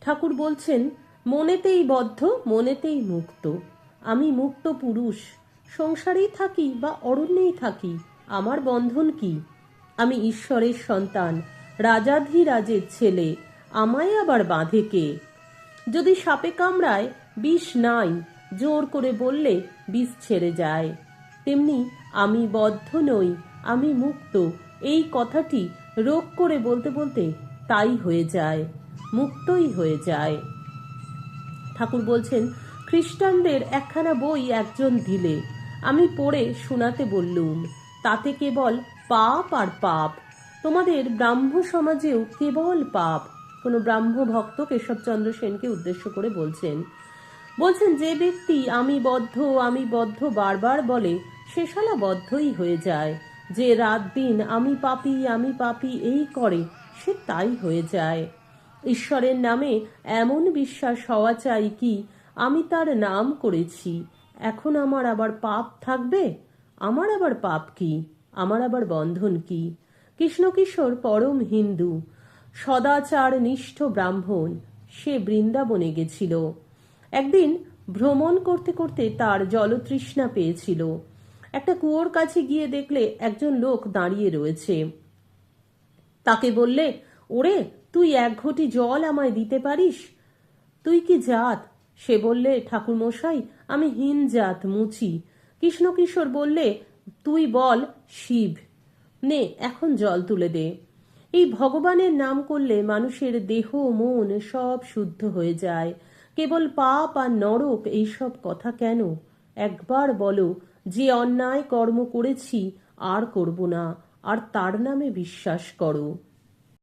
ঠাকুর বলছেন, মনেতেই বদ্ধ, মনেতেই মুক্ত। আমি মুক্ত পুরুষ, সংসারেই থাকি বা অরণ্যেই থাকি, আমার বন্ধন কি? আমি ঈশ্বরের সন্তান, রাজাধিরাজের ছেলে, আমায় আবার বাঁধে কে? যদি সাপে কামড়ায়, বিষ নাই, জোর করে বললে বিষ ছেড়ে যায়। তেমনি আমি বদ্ধ নই, আমি মুক্ত, এই কথাটি রোগ করে বলতে বলতে তাই হয়ে যায়। মুক্তই হয়ে যায়। ঠাকুর বলছেন, খ্রিস্টানদের একখানা বই একজন দিলে। আমি পড়ে শোনাতে বললুম, তাতে কেবল পাপ আর পাপ। তোমাদের ব্রাহ্ম সমাজেও কেবল পাপ। কোনো ব্রাহ্ম ভক্ত কেশবচন্দ্র সেনকে উদ্দেশ্য করে বলছেন বলছেন, যে ব্যক্তি আমি বদ্ধ আমি বদ্ধ বারবার বলে, সে বদ্ধই হয়ে যায়। যে রাত দিন আমি পাপি আমি পাপি এই করে, সে তাই হয়ে যায়। ঈশ্বরের নামে এমন বিশ্বাস হওয়া চাই কি, আমি তার নাম করেছি। এখন আমার আবার পাপ থাকবে? আমার আবার পাপ কি? আমার আবার বন্ধন কি? কৃষ্ণকিশোর পরম হিন্দু, সদাচার নিষ্ঠ ব্রাহ্মণ, সে বৃন্দাবনে গেছিল। একদিন ভ্রমণ করতে করতে তার জলতৃষ্ণা পেয়েছিল। একটা কুয়োর কাছে গিয়ে দেখলে একজন লোক দাঁড়িয়ে রয়েছে। তাকে বললে ওরে, তুই এক ঘটি জল আমায় দিতে পারিস? তুই কি জাত? সে বললে, ঠাকুরমশাই, আমি হীন জাত, মুচি। কৃষ্ণকিশোর বললে, তুই বল, শিব। নে, এখন জল তুলে দে। এই ভগবানের নাম করলে মানুষের দেহ, মন সব শুদ্ধ হয়ে যায়। কেবল পাপ আর নরক, এইসব কথা কেন? একবার বলো, যে অন্যায় কর্ম করেছি, আর করব না, আর তার নামে বিশ্বাস করো।